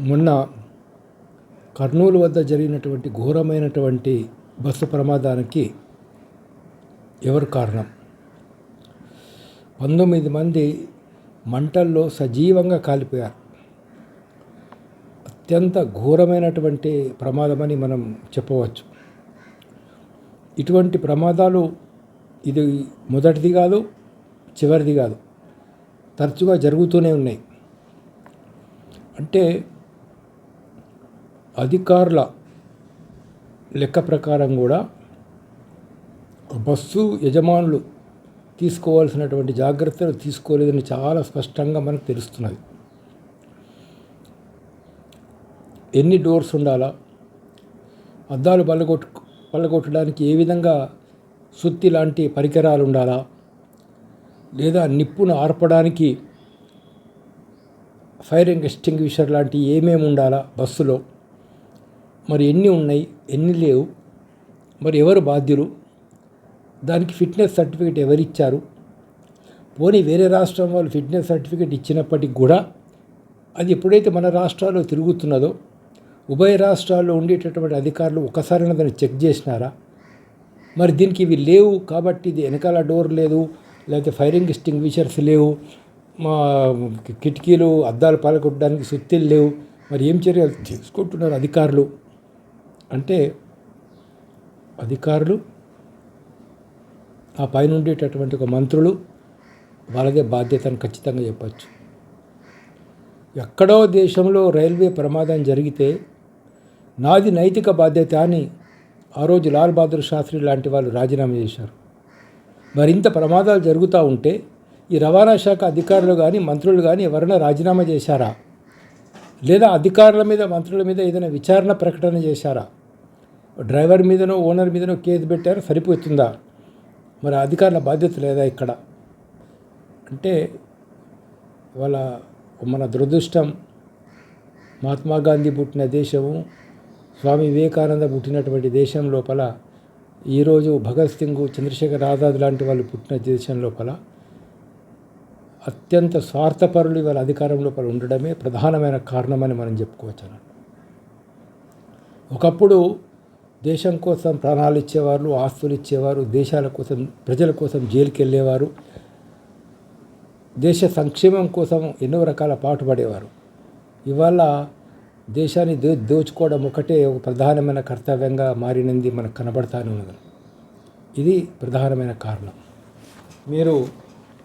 మొన్న కర్నూలు వద్ద జరిగినటువంటి ఘోరమైనటువంటి బస్సు ప్రమాదానికి ఎవరు కారణం? పంతొమ్మిది మంది మంటల్లో సజీవంగా కాలిపోయారు. అత్యంత ఘోరమైనటువంటి ప్రమాదమని మనం చెప్పవచ్చు. ఇటువంటి ప్రమాదాలు ఇది మొదటిది కాదు చివరిది కాదు తరచుగా జరుగుతూనే ఉన్నాయి. అంటే అధికారుల లెక్క ప్రకారం కూడా బస్సు యజమానులు తీసుకోవాల్సినటువంటి జాగ్రత్తలు తీసుకోలేదని చాలా స్పష్టంగా మనకు తెలుస్తున్నది. ఎన్ని డోర్స్ ఉండాలా? అద్దాలు పల్లగొట్టు పల్లగొట్టడానికి ఏ విధంగా సుత్తి లాంటి పరికరాలు ఉండాలా? లేదా నిప్పును ఆర్పడానికి ఫైర్ ఎక్స్టింగ్విషర్ లాంటి ఏమేమి ఉండాలా బస్సులో? మరి ఎన్ని ఉన్నాయి ఎన్ని లేవు మరి ఎవరు బాధ్యులు దానికి ఫిట్నెస్ సర్టిఫికేట్ ఎవరిచ్చారు పోనీ వేరే రాష్ట్రం వాళ్ళు ఫిట్నెస్ సర్టిఫికేట్ ఇచ్చినప్పటికి కూడా అది ఎప్పుడైతే మన రాష్ట్రాల్లో తిరుగుతున్నదో ఉభయ రాష్ట్రాల్లో ఉండేటటువంటి అధికారులు ఒకసారైనా దాన్ని చెక్ చేసినారా? మరి దీనికి ఇవి లేవు కాబట్టి ఇది వెనకాల డోర్ లేదు లేకపోతే ఫైరింగ్ ఎక్స్టింగ్విషర్స్ లేవు మా కిటికీలు అద్దాలు పాలకొట్టడానికి సుత్తిలు లేవు మరి ఏం చర్యలు తీసుకుంటున్నారు అధికారులు? అంటే అధికారులు ఆ పైన ఉండేటటువంటి ఒక మంత్రులు వాళ్ళదే బాధ్యతను ఖచ్చితంగా చెప్పచ్చు. ఎక్కడో దేశంలో రైల్వే ప్రమాదం జరిగితే నాది నైతిక బాధ్యత అని ఆ రోజు లాల్ బహదూర్ శాస్త్రి లాంటి వాళ్ళు రాజీనామా చేశారు. మరింత ప్రమాదాలు జరుగుతూ ఉంటే ఈ రవాణా శాఖ అధికారులు కానీ మంత్రులు కానీ ఎవరైనా రాజీనామా చేశారా? లేదా అధికారుల మీద మంత్రుల మీద ఏదైనా విచారణ ప్రకటన చేశారా? డ్రైవర్ మీదనో ఓనర్ మీదనో కేసు పెట్టారు సరిపోతుందా? మరి అధికారుల బాధ్యత లేదా ఇక్కడ? అంటే వాళ్ళ మన దురదృష్టం మహాత్మా గాంధీ పుట్టిన దేశము స్వామి వివేకానంద పుట్టినటువంటి దేశం లోపల ఈరోజు భగత్ సింగ్ చంద్రశేఖర్ ఆజాద్ లాంటి వాళ్ళు పుట్టిన దేశం లోపల అత్యంత స్వార్థపరులు వాళ్ళ అధికారం లోపల ఉండడమే ప్రధానమైన కారణమని మనం చెప్పుకోవచ్చు ఒకప్పుడు దేశం కోసం ప్రాణాలు ఇచ్చేవారు ఆస్తులు ఇచ్చేవారు దేశాల కోసం ప్రజల కోసం జైలుకి వెళ్ళేవారు దేశ సంక్షేమం కోసం ఎన్నో రకాల పాటుపడేవారు. ఇవాళ దేశాన్ని దో దోచుకోవడం ఒకటే ఒక ప్రధానమైన కర్తవ్యంగా మారినది మనకు కనబడతానే ఉన్నది. ఇది ప్రధానమైన కారణం. మీరు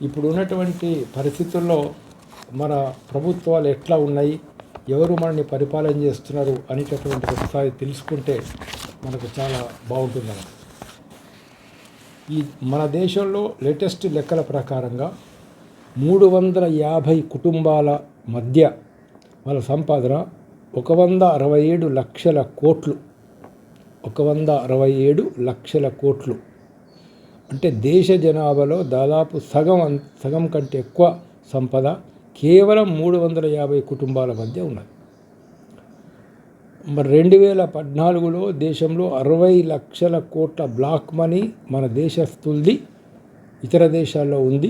ఇప్పుడు ఉన్నటువంటి పరిస్థితుల్లో మన ప్రభుత్వాలు ఎట్లా ఉన్నాయి? ఎవరు మనల్ని పరిపాలన చేస్తున్నారు? అనేటటువంటి ఒకసారి తెలుసుకుంటే మనకు చాలా బాగుంటుంది ఈ మన దేశంలో లేటెస్ట్ లెక్కల ప్రకారంగా మూడు వందల యాభై కుటుంబాల మధ్య వాళ్ళ సంపాదన ఒక వంద అరవై ఏడు లక్షల కోట్లు. ఒక వంద అరవై ఏడు లక్షల కోట్లు. అంటే దేశ జనాభాలో దాదాపు సగం సగం కంటే ఎక్కువ సంపద కేవలం మూడు వందల యాభై కుటుంబాల మధ్య ఉన్నది. మరి రెండు వేల పద్నాలుగులో దేశంలో అరవై లక్షల కోట్ల బ్లాక్ మనీ మన దేశస్తులది ఇతర దేశాల్లో ఉంది.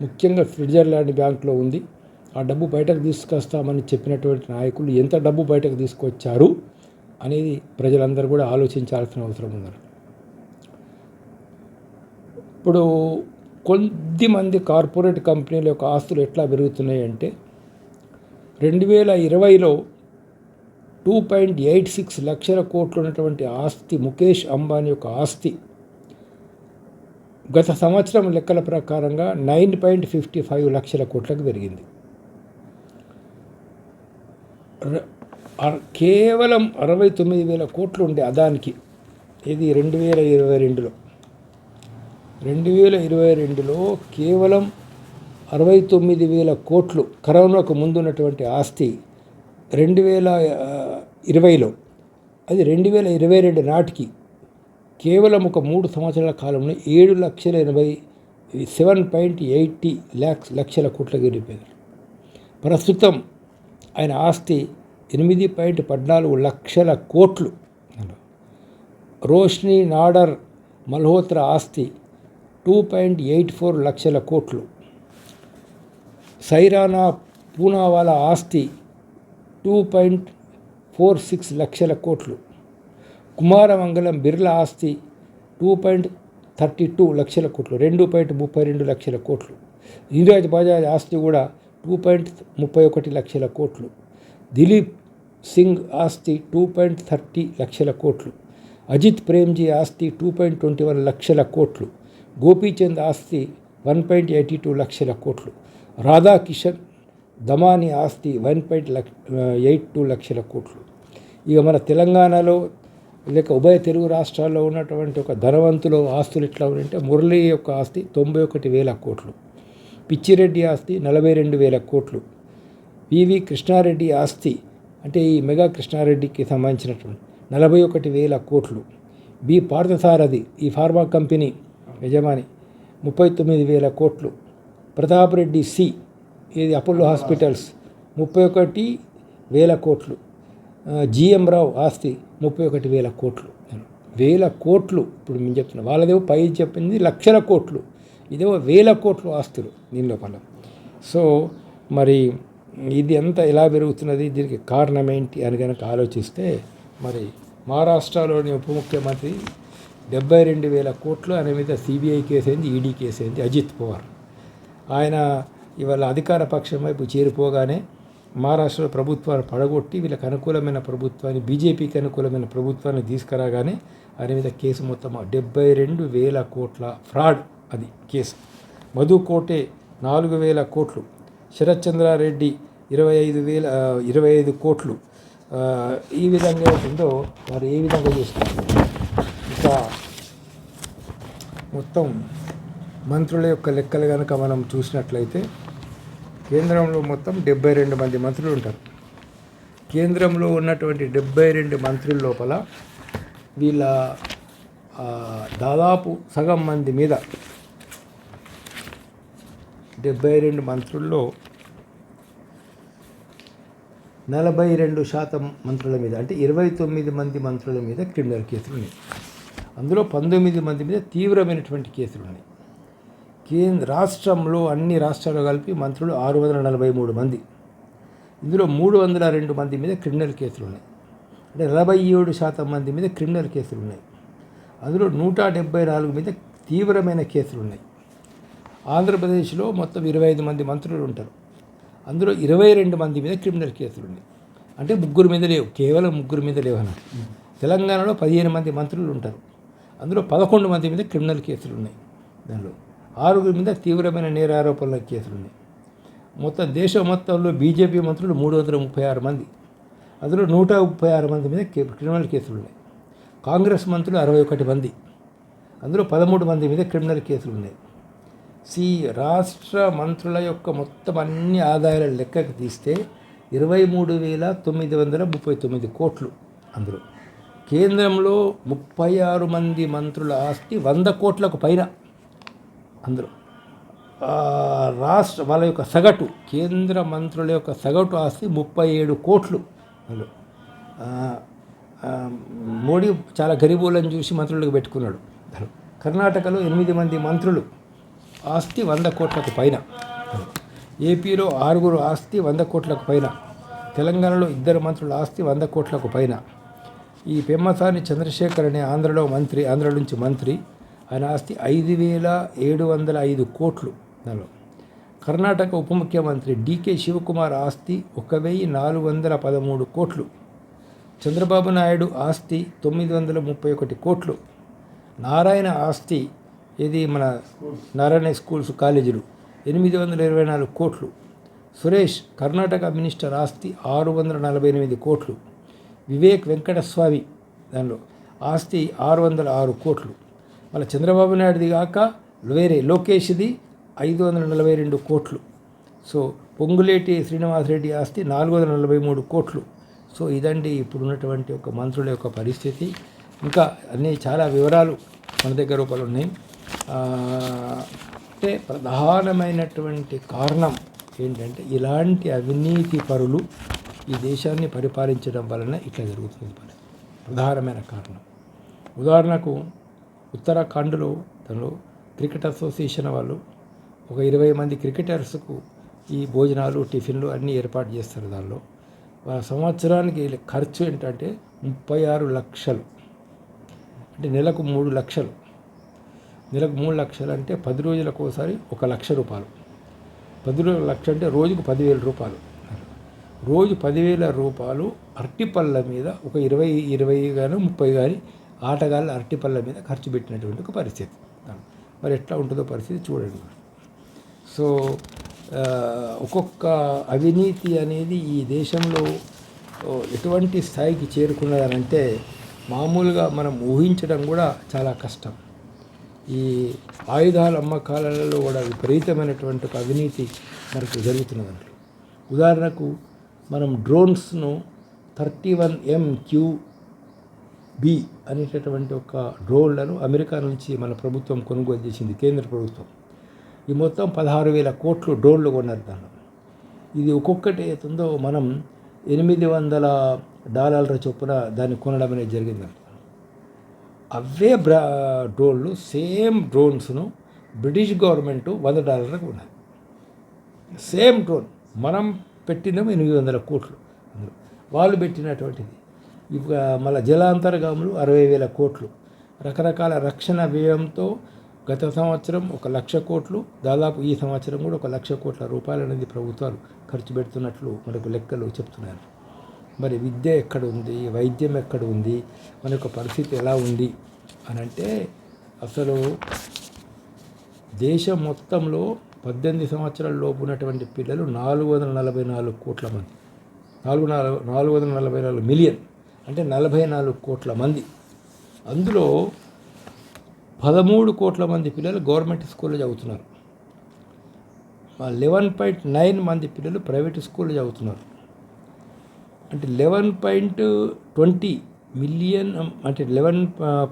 ముఖ్యంగా స్విట్జర్లాండ్ బ్యాంకులో ఉంది. ఆ డబ్బు బయటకు తీసుకొస్తామని చెప్పినటువంటి నాయకులు ఎంత డబ్బు బయటకు తీసుకొచ్చారు అనేది ప్రజలందరూ కూడా ఆలోచించాల్సిన అవసరం ఉన్నారు ఇప్పుడు కొద్దిమంది కార్పొరేట్ కంపెనీల యొక్క ఆస్తులు ఎట్లా పెరుగుతున్నాయి అంటే రెండు వేల ఇరవైలో టూ పాయింట్ ఎయిట్ సిక్స్ లక్షల కోట్లు ఉన్నటువంటి ఆస్తి ముఖేష్ అంబానీ యొక్క ఆస్తి. గత సంవత్సరం లెక్కల ప్రకారంగా నైన్ పాయింట్ ఫిఫ్టీ ఫైవ్ లక్షల కోట్లకు పెరిగింది. కేవలం అరవై తొమ్మిది వేల కోట్లు ఉండే అదానికి ఇది రెండు వేల ఇరవై రెండులో. రెండు వేల ఇరవై రెండులో కేవలం అరవై తొమ్మిది వేల కోట్లు కరోనాకు ముందు ఉన్నటువంటి ఆస్తి రెండు వేల ఇరవైలో అది రెండు వేల ఇరవై రెండు నాటికి కేవలం ఒక మూడు సంవత్సరాల కాలంలో ఏడు లక్షల ఎనభై సెవెన్ పాయింట్ ఎయిటీ ల్యాక్స్ లక్షల కోట్లకు వెళ్ళిపోయింది ప్రస్తుతం ఆయన ఆస్తి ఎనిమిది పాయింట్ పద్నాలుగు లక్షల కోట్లు. రోష్ని నాడర్ మల్హోత్రా ఆస్తి టూ పాయింట్ ఎయిట్ ఫోర్ లక్షల కోట్లు. సైరానా పూనావాలా ఆస్తి టూ పాయింట్ ఫోర్ సిక్స్ లక్షల కోట్లు. కుమారమంగళం బిర్లా ఆస్తి టూ పాయింట్ థర్టీ టూ లక్షల కోట్లు రెండు పాయింట్ ముప్పై రెండు లక్షల కోట్లు. నీరాజ్ బజాజ్ ఆస్తి కూడా టూ పాయింట్ ముప్పై ఒకటి లక్షల కోట్లు. దిలీప్ సింగ్ ఆస్తి టూ పాయింట్ థర్టీ లక్షల కోట్లు. అజిత్ ప్రేమ్జీ ఆస్తి టూ పాయింట్ ట్వంటీ వన్ లక్షల కోట్లు. గోపీచంద్ ఆస్తి వన్ పాయింట్ ఎయిటీ టూ లక్షల కోట్లు. రాధాకిషన్ దమాని ఆస్తి one point lakh eight two లక్షల కోట్లు. ఇక మన తెలంగాణలో లేక ఉభయ తెలుగు రాష్ట్రాల్లో ఉన్నటువంటి ఒక ధనవంతులు ఆస్తులు ఎట్లా ఉన్నాయంటే మురళి యొక్క ఆస్తి తొంభై ఒకటి వేల కోట్లు పిచ్చిరెడ్డి ఆస్తి నలభై రెండు వేల కోట్లు వివి కృష్ణారెడ్డి ఆస్తి అంటే ఈ మెగా కృష్ణారెడ్డికి సంబంధించినటువంటి నలభై ఒకటి వేల కోట్లు బి పార్థసారథి ఈ ఫార్మా కంపెనీ యజమాని ముప్పై తొమ్మిది వేల కోట్లు ప్రతాప్ రెడ్డి సి ఇది అపోలో హాస్పిటల్స్? ముప్పై ఒకటి వేల కోట్లు. జిఎం రావు ఆస్తి ముప్పై ఒకటి వేల కోట్లు. వేల కోట్లు ఇప్పుడు మేము చెప్తున్నాం వాళ్ళదేవో పై చెప్పింది లక్షల కోట్లు. ఇదేవో వేల కోట్లు ఆస్తులు దీని లోపల సో మరి ఇది అంతా ఎలా పెరుగుతున్నది దీనికి కారణం ఏంటి అని కనుక ఆలోచిస్తే మరి మహారాష్ట్రలోని ఉప ముఖ్యమంత్రి డెబ్బై రెండు వేల కోట్లు అనే మీద సిబిఐ కేసు అయింది ఈడీ కేసు అయింది అజిత్ పవార్. ఆయన ఇవాళ అధికార పక్షం వైపు చేరిపోగానే మహారాష్ట్రలో ప్రభుత్వాన్ని పడగొట్టి వీళ్ళకి అనుకూలమైన ప్రభుత్వాన్ని బీజేపీకి అనుకూలమైన ప్రభుత్వాన్ని తీసుకురాగానే ఆయన మీద కేసు మొత్తం డెబ్బై రెండు వేల కోట్ల ఫ్రాడ్ అది కేసు. మధు కోటే నాలుగు వేల కోట్లు. శరత్ చంద్రారెడ్డి ఇరవై ఐదు వేల ఇరవై ఐదు కోట్లు. ఈ విధంగా ఉందో వారు ఏ విధంగా చేస్తున్నారు? ఇంకా మొత్తం మంత్రుల యొక్క లెక్కలు కనుక మనం చూసినట్లయితే కేంద్రంలో మొత్తం డెబ్బై రెండు మంది మంత్రులు ఉంటారు. కేంద్రంలో ఉన్నటువంటి డెబ్బై రెండు మంత్రుల లోపల వీళ్ళ దాదాపు సగం మంది మీద డెబ్బై రెండు మంత్రుల్లో నలభై రెండు శాతం మంత్రుల మీద అంటే ఇరవై తొమ్మిది మంది మంత్రుల మీద క్రిమినల్ కేసులు ఉన్నాయి. అందులో పంతొమ్మిది మంది మీద తీవ్రమైనటువంటి కేసులు ఉన్నాయి. కేంద్ర రాష్ట్రంలో అన్ని రాష్ట్రాలు కలిపి మంత్రులు ఆరు వందల నలభై మూడు మంది. ఇందులో మూడు వందల రెండు మంది మీద క్రిమినల్ కేసులు ఉన్నాయి అంటే నలభై ఏడు శాతం మంది మీద క్రిమినల్ కేసులు ఉన్నాయి అందులో నూట డెబ్బై నాలుగు మీద తీవ్రమైన కేసులు ఉన్నాయి ఆంధ్రప్రదేశ్లో మొత్తం ఇరవై ఐదు మంది మంత్రులు ఉంటారు. అందులో ఇరవై రెండు మంది మీద క్రిమినల్ కేసులు ఉన్నాయి అంటే ముగ్గురు మీద లేవు. కేవలం ముగ్గురు మీద లేవు అన్నట్టు. తెలంగాణలో పదిహేను మంది మంత్రులు ఉంటారు. అందులో పదకొండు మంది మీద క్రిమినల్ కేసులు ఉన్నాయి దానిలో ఆరుగురి మీద తీవ్రమైన నేరారోపణల కేసులు ఉన్నాయి మొత్తం దేశం మొత్తంలో బీజేపీ మంత్రులు మూడు వందల ముప్పై ఆరు మంది. అందులో నూట ముప్పై ఆరు మంది మీద క్రిమినల్ కేసులు ఉన్నాయి కాంగ్రెస్ మంత్రులు అరవై ఒకటి మంది. అందులో పదమూడు మంది మీద క్రిమినల్ కేసులు ఉన్నాయి సి రాష్ట్ర మంత్రుల యొక్క మొత్తం అన్ని ఆదాయాల లెక్కకు తీస్తే ఇరవై మూడు వేల తొమ్మిది వందల ముప్పై తొమ్మిది కోట్లు అందులో. కేంద్రంలో ముప్పై ఆరు మంది మంత్రుల ఆస్తి వంద కోట్లకు పైన. అందులో. రాష్ట్ర వాళ్ళ యొక్క సగటు కేంద్ర మంత్రుల యొక్క సగటు ఆస్తి ముప్పై ఏడు కోట్లు అందులో. మోడీ చాలా గరీబులను చూసి మంత్రులకు పెట్టుకున్నాడు. కర్ణాటకలో ఎనిమిది మంది మంత్రులు ఆస్తి వంద కోట్లకు పైన. ఏపీలో ఆరుగురు ఆస్తి వంద కోట్లకు పైన. తెలంగాణలో ఇద్దరు మంత్రుల ఆస్తి వంద కోట్లకు పైన. ఈ పెమ్మసాని చంద్రశేఖర్ అనే ఆంధ్రలో మంత్రి ఆంధ్ర నుంచి మంత్రి ఆయన ఆస్తి ఐదు వేల ఏడు వందల ఐదు కోట్లు దానిలో. కర్ణాటక ఉప ముఖ్యమంత్రి డికే శివకుమార్ ఆస్తి ఒక వెయ్యి నాలుగు వందల పదమూడు కోట్లు. చంద్రబాబు నాయుడు ఆస్తి తొమ్మిది వందల ముప్పై ఒకటి కోట్లు. నారాయణ ఆస్తి ఇది మన నారాయణ స్కూల్స్ కాలేజీలు ఎనిమిది వందల ఇరవై నాలుగు కోట్లు. సురేష్ కర్ణాటక మినిస్టర్ ఆస్తి ఆరు వందల నలభై ఎనిమిది కోట్లు. వివేక్ వెంకటస్వామి దానిలో ఆస్తి ఆరు వందల ఆరు కోట్లు. మళ్ళీ చంద్రబాబు నాయుడుది కాక వేరే లోకేష్ది ఐదు వందల నలభై రెండు కోట్లు. సో పొంగులేటి శ్రీనివాసరెడ్డి ఆస్తి నాలుగు వందల నలభై మూడు కోట్లు. సో ఇదండి ఇప్పుడు ఉన్నటువంటి ఒక మంత్రుల యొక్క పరిస్థితి. ఇంకా అన్ని చాలా వివరాలు మన దగ్గర రూపాయలు ఉన్నాయి. అంటే ప్రధానమైనటువంటి కారణం ఏంటంటే ఇలాంటి అవినీతి పరులు ఈ దేశాన్ని పరిపాలించడం వలన ఇట్లా జరుగుతుంది. పని ప్రధానమైన కారణం. ఉదాహరణకు ఉత్తరాఖండ్లో తను క్రికెట్ అసోసియేషన్ వాళ్ళు ఒక ఇరవై మంది క్రికెటర్స్కు ఈ భోజనాలు టిఫిన్లు అన్నీ ఏర్పాటు చేస్తారు దానిలో. సంవత్సరానికి ఖర్చు ఏంటంటే ముప్పై ఆరు లక్షలు. అంటే నెలకు మూడు లక్షలు. నెలకు మూడు లక్షలు అంటే పది రోజులకు ఒకసారి ఒక లక్ష రూపాయలు. పది రోజుల లక్ష అంటే రోజుకు పదివేల రూపాయలు. రోజు పదివేల రూపాయలు అరటిపళ్ళ మీద ఒక ఇరవై ఇరవై కానీ ముప్పై కానీ ఆటగాళ్ళ అరటిపళ్ళ మీద ఖర్చు పెట్టినటువంటి ఒక పరిస్థితి. మరి ఎట్లా ఉంటుందో పరిస్థితి చూడండి. సో ఒక్కొక్క అవినీతి అనేది ఈ దేశంలో ఎటువంటి స్థాయికి చేరుకున్నదనంటే మామూలుగా మనం ఊహించడం కూడా చాలా కష్టం. ఈ ఆయుధాల అమ్మకాలలో కూడా విపరీతమైనటువంటి ఒక అవినీతి మనకు జరుగుతున్నది ఉదాహరణకు మనం డ్రోన్స్ను థర్టీ వన్ ఎంక్యూ బి అనేటటువంటి ఒక డ్రోన్లను అమెరికా నుంచి మన ప్రభుత్వం కొనుగోలు చేసింది కేంద్ర ప్రభుత్వం. ఈ మొత్తం పదహారు వేల కోట్లు డ్రోన్లు కొన్నారు దానిలో ఇది ఒక్కొక్కటి ఏతుందో మనం ఎనిమిది వందల డాలర్ల చొప్పున దాన్ని కొనడం అనేది జరిగింది అవే బ్రా డ్రోన్లు సేమ్ డ్రోన్స్ను బ్రిటిష్ గవర్నమెంట్ వంద డాలర్లకు ఉన్నది సేమ్ డ్రోన్ మనం పెట్టినాము ఎనిమిది వందల కోట్లు. అందులో వాళ్ళు పెట్టినటువంటిది. మళ్ళీ జలాంతర్గాములు అరవై వేల కోట్లు. రకరకాల రక్షణ వ్యయంతో గత సంవత్సరం ఒక లక్ష కోట్లు దాదాపు ఈ సంవత్సరం కూడా ఒక లక్ష కోట్ల రూపాయలు అనేది ప్రభుత్వాలు ఖర్చు పెడుతున్నట్లు మనకు లెక్కలు చెప్తున్నారు. మరి విద్య ఎక్కడ ఉంది? వైద్యం ఎక్కడ ఉంది? మన యొక్క పరిస్థితి ఎలా ఉంది? అని అంటే అసలు దేశం మొత్తంలో పద్దెనిమిది సంవత్సరాల లోపు ఉన్నటువంటి పిల్లలు నాలుగు వందల నలభై నాలుగు కోట్ల మంది. నాలుగు నాలుగు నాలుగు వందల నలభై నాలుగు మిలియన్. అంటే నలభై నాలుగు కోట్ల మంది. అందులో పదమూడు కోట్ల మంది పిల్లలు గవర్నమెంట్ స్కూల్లో చదువుతున్నారు. లెవెన్ పాయింట్ నైన్ మంది పిల్లలు ప్రైవేట్ స్కూల్లో చదువుతున్నారు. అంటే లెవెన్ పాయింట్ ట్వంటీ మిలియన్ అంటే లెవెన్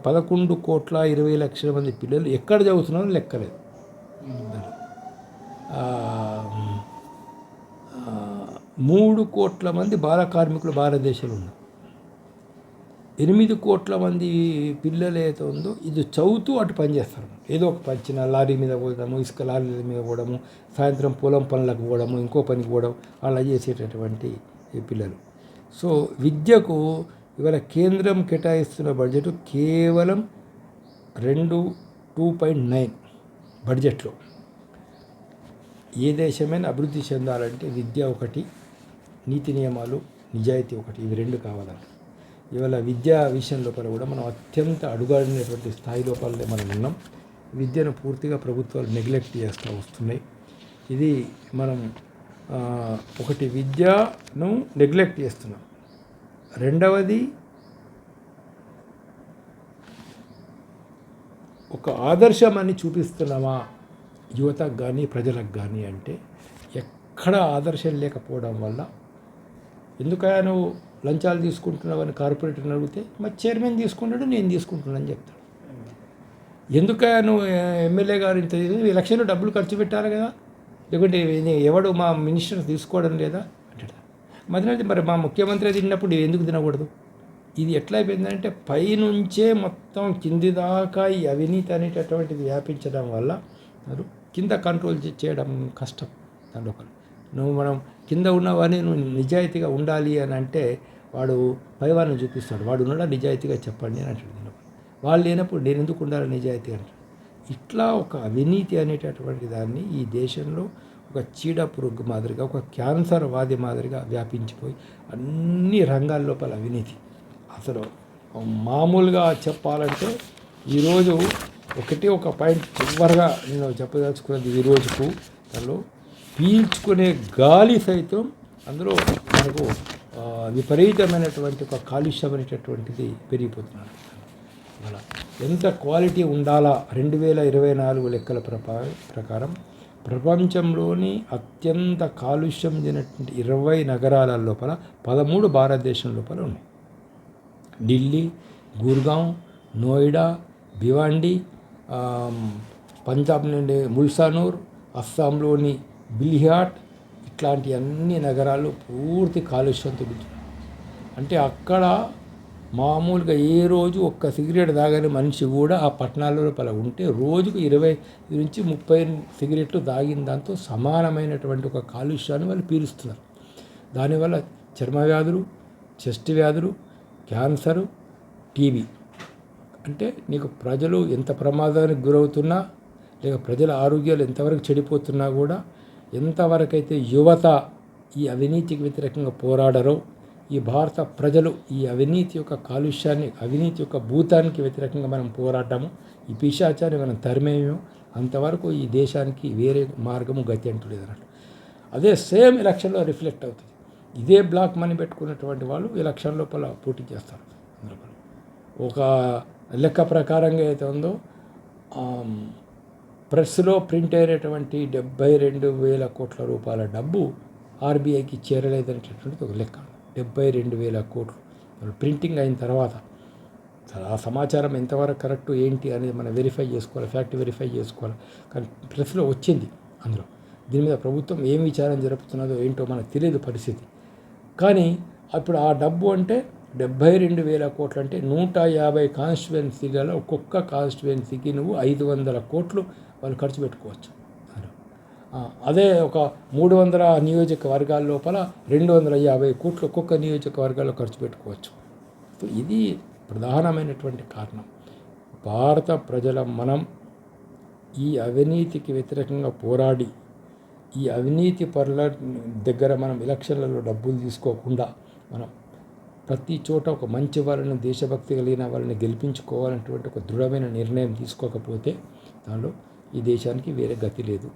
పదకొండు కోట్ల ఇరవై లక్షల మంది పిల్లలు ఎక్కడ చదువుతున్నారో లెక్కలేదు. మూడు కోట్ల మంది బాల కార్మికులు భారతదేశంలో ఉన్నారు. ఎనిమిది కోట్ల మంది పిల్లలు ఏదైతే ఉందో ఇది చదువుతూ అటు పని చేస్తారు. ఏదో ఒక పని చిన్న లారీ మీద పోవడము ఇసుక లారీల మీద పోవడము సాయంత్రం పొలం పనులకు పోవడము ఇంకో పనికి పోవడం అలా చేసేటటువంటి పిల్లలు. సో విద్యకు ఇవాళ కేంద్రం కేటాయిస్తున్న బడ్జెట్ కేవలం రెండు టూ పాయింట్ నైన్ బడ్జెట్లో. ఏ దేశమైనా అభివృద్ధి చెందాలంటే విద్య ఒకటి నీతి నియమాలు నిజాయితీ ఒకటి ఇవి రెండు కావాలంట. ఇవాళ విద్యా విషయం లోపల కూడా మనం అత్యంత అడుగాడినటువంటి స్థాయి లోపలనే మనం ఉన్నాం. విద్యను పూర్తిగా ప్రభుత్వాలు నెగ్లెక్ట్ చేస్తూ వస్తున్నాయి. ఇది మనం ఒకటి విద్యను నెగ్లెక్ట్ చేస్తున్నాం. రెండవది ఒక ఆదర్శం అని చూపిస్తున్నామా యువతకు కానీ ప్రజలకు కానీ అంటే ఎక్కడ ఆదర్శం లేకపోవడం వల్ల. ఎందుకయా నువ్వు లంచాలు తీసుకుంటున్నావని కార్పొరేటర్ని అడిగితే మా చైర్మన్ తీసుకుంటాడు నేను తీసుకుంటున్నాను చెప్తాడు. ఎందుక నువ్వు ఎమ్మెల్యే గారు ఇంత ఎలక్షన్లో డబ్బులు ఖర్చు పెట్టాలి కదా. లేకుంటే ఎవడు మా మినిస్టర్ తీసుకోవడం లేదా? అంటాడు. మధ్యలో మరి మా ముఖ్యమంత్రి తిన్నప్పుడు ఎందుకు తినకూడదు? ఇది ఎట్లా అయిపోయిందంటే పైనుంచే మొత్తం కింది దాకా ఈ అవినీతి అనేటటువంటిది వ్యాపించడం వల్ల కింద కంట్రోల్ చేయడం కష్టం. దాంట్లో ఒకరు నువ్వు మనం కింద ఉన్నవాడిని నువ్వు నిజాయితీగా ఉండాలి అని అంటే వాడు పైవాడిని చూపిస్తాడు. వాడు ఉన్నాడా? నిజాయితీగా చెప్పండి అని అంటాడు వాళ్ళు లేనప్పుడు నేను ఎందుకు ఉండాలి నిజాయితీ అంటాడు. ఇట్లా ఒక అవినీతి అనేటటువంటి దాన్ని ఈ దేశంలో ఒక చీడ పురుగు మాదిరిగా ఒక క్యాన్సర్ వాది మాదిరిగా వ్యాపించిపోయి అన్ని రంగాల లోపల అవినీతి. అసలు మామూలుగా చెప్పాలంటే ఈరోజు ఒకటి ఒక పాయింట్ చివరిగా నేను చెప్పదలుచుకున్నది ఈ రోజుకు. దానిలో పీల్చుకునే గాలి సైతం అందులో మనకు విపరీతమైనటువంటి ఒక కాలుష్యం అనేటటువంటిది పెరిగిపోతున్నారు. అలా ఎంత క్వాలిటీ ఉండాలా రెండు వేల ఇరవై నాలుగు లెక్కల ప్రపా ప్రకారం ప్రపంచంలోని అత్యంత కాలుష్యం చెందినటువంటి ఇరవై నగరాల లోపల పదమూడు భారతదేశం లోపల ఉన్నాయి. ఢిల్లీ గుర్గాం నోయిడా భివాండి పంజాబ్ నుండి ముల్సానూర్ అస్సాంలోని బిల్హాట్ ఇట్లాంటి అన్ని నగరాలు పూర్తి కాలుష్యంతో గుర్తు అంటే అక్కడ మామూలుగా ఏ రోజు ఒక్క సిగరెట్ తాగని మనిషి కూడా ఆ పట్టణాల లోపల ఉంటే రోజుకు ఇరవై నుంచి ముప్పై సిగరెట్లు తాగిన దాంతో సమానమైనటువంటి ఒక కాలుష్యాన్ని వాళ్ళు పీలుస్తున్నారు. దానివల్ల చర్మ వ్యాధులు చెస్ట్ వ్యాధులు క్యాన్సరు టీబీ. అంటే నీకు ప్రజలు ఎంత ప్రమాదానికి గురవుతున్నా లేక ప్రజల ఆరోగ్యాలు ఎంతవరకు చెడిపోతున్నా కూడా ఎంతవరకైతే యువత ఈ అవినీతికి వ్యతిరేకంగా పోరాడరో ఈ భారత ప్రజలు ఈ అవినీతి యొక్క కాలుష్యాన్ని అవినీతి యొక్క భూతానికి వ్యతిరేకంగా మనం పోరాడము ఈ పిశాచాన్ని మనం తరిమేమో అంతవరకు ఈ దేశానికి వేరే మార్గము గతి అంటూ లేదన్నట్టు. అదే సేమ్ ఎలక్షన్లో రిఫ్లెక్ట్ అవుతుంది. ఇదే బ్లాక్ మనీ పెట్టుకున్నటువంటి వాళ్ళు ఎలక్షన్ లోపల పోటీ చేస్తారు ఒక లెక్క ప్రకారంగా అయితే ఉందో ప్రెస్లో ప్రింట్ అయినటువంటి డెబ్బై రెండు వేల కోట్ల రూపాయల డబ్బు ఆర్బీఐకి చేరలేదనేటటువంటిది ఒక లెక్క. డెబ్బై రెండు వేల కోట్లు. ప్రింటింగ్ అయిన తర్వాత ఆ సమాచారం ఎంతవరకు కరెక్ట్ ఏంటి అనేది మనం వెరిఫై చేసుకోవాలి ఫ్యాక్ట్ వెరిఫై చేసుకోవాలి. కానీ ప్రెస్లో వచ్చింది అందులో. దీని మీద ప్రభుత్వం ఏం విచారం జరుపుతున్నదో ఏంటో మనకు తెలియదు పరిస్థితి. కానీ అప్పుడు ఆ డబ్బు అంటే డెబ్బై రెండు వేల కోట్లు అంటే నూట యాభై కాన్స్టిట్యువెన్సీలలో ఒక్కొక్క కాన్స్టిట్యువెన్సీకి నువ్వు ఐదు వందల కోట్లు వాళ్ళు ఖర్చు పెట్టుకోవచ్చు అదే ఒక మూడు వందల నియోజకవర్గాల లోపల రెండు వందల యాభై కోట్లు ఒక్కొక్క నియోజకవర్గాల్లో ఖర్చు పెట్టుకోవచ్చు. సో ఇది ప్రధానమైనటువంటి కారణం. భారత ప్రజల మనం ఈ అవినీతికి వ్యతిరేకంగా పోరాడి ఈ అవినీతి పరుల దగ్గర మనం ఎలక్షన్లలో డబ్బులు తీసుకోకుండా మనం ప్రతి చోట ఒక మంచి వాళ్ళని దేశభక్తి కలిగిన వాళ్ళని గెలిపించుకోవాలనేటువంటి ఒక దృఢమైన నిర్ణయం తీసుకోకపోతే దానిలో ఈ దేశానికి వేరే గతి లేదు.